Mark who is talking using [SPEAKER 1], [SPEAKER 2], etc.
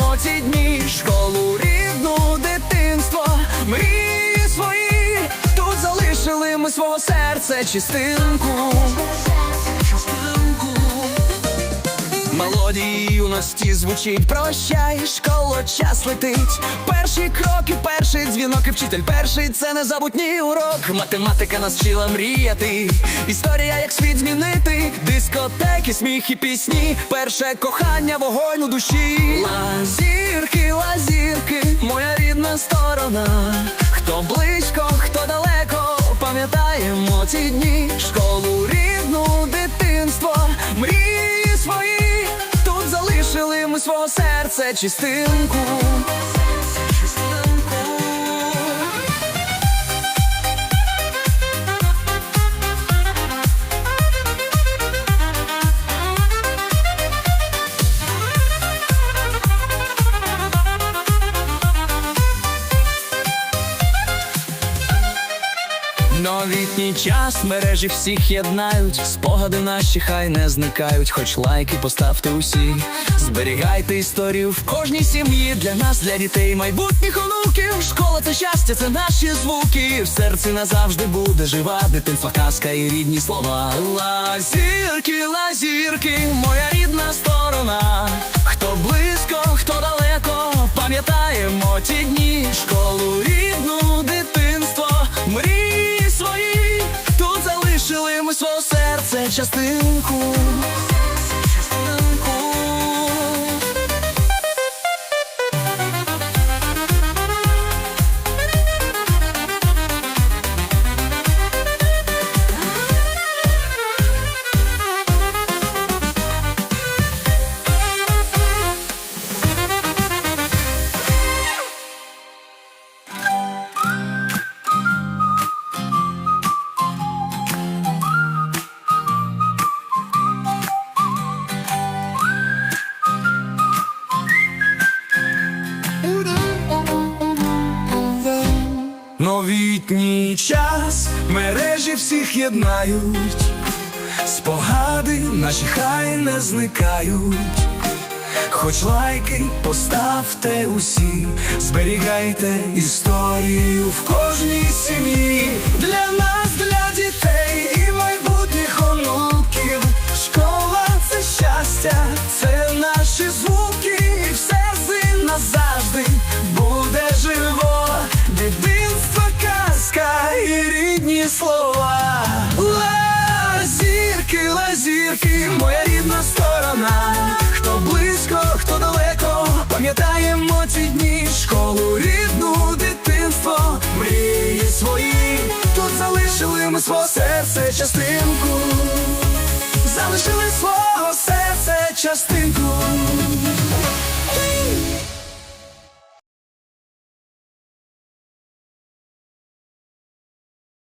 [SPEAKER 1] пам'ятаємо ці дні, школу рідну, дитинство, мрії свої, тут залишили ми свого серця чистинку. Мелодії юності звучить прощай, школа час летить. Перші кроки, перший дзвінок і вчитель перший це незабутній урок. Математика нас вчила мріяти. Історія, як світ змінити, дискотеки, сміх і пісні. Перше кохання, вогонь у душі. Лазірки, лазірки, моя рідна сторона. Хто близько, хто далеко, пам'ятаємо ці дні. Школу рідну, дитинство, мрії свого серця чистинку. Новітній час мережі всіх єднають, спогади наші хай не зникають, хоч лайки поставте усі. Зберігайте історію в кожній сім'ї для нас, для дітей, майбутніх онуків. Школа це щастя, це наші звуки. В серці назавжди буде жива дитинства, казка і рідні слова. Лазірки, лазірки, моя рідна сторона. Хто близько, хто далеко, пам'ятаємо ті дні, Частинку. Новітній час мережі всіх єднають, спогади наші хай не зникають. Хоч лайки поставте усі, зберігайте історію в кожній слова. Лазірки, лазірки, моя рідна сторона. Хто близько, хто далеко, пам'ятаємо ці дні, школу рідну, дитинство, мрії свої. Тут залишили ми свого серця частинку. Залишили свого серця частинку.